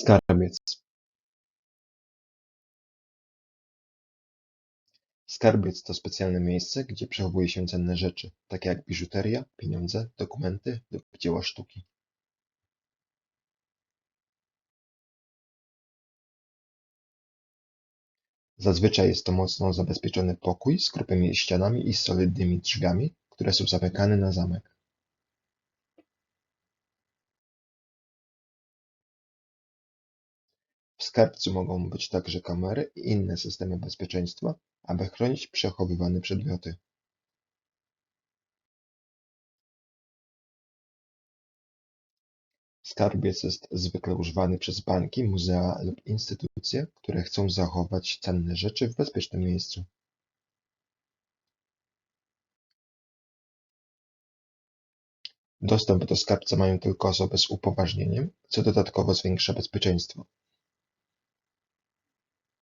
Skarbiec Skarbiec to specjalne miejsce, gdzie przechowuje się cenne rzeczy, takie jak biżuteria, pieniądze, dokumenty lub dzieła sztuki. Zazwyczaj jest to mocno zabezpieczony pokój z grubemi ścianami i solidnymi drzwiami, które są zamykane na zamek. Skarbcu mogą być także kamery i inne systemy bezpieczeństwa, aby chronić przechowywane przedmioty. Skarbiec jest zwykle używany przez banki, muzea lub instytucje, które chcą zachować cenne rzeczy w bezpiecznym miejscu. Dostęp do skarbca mają tylko osoby z upoważnieniem, co dodatkowo zwiększa bezpieczeństwo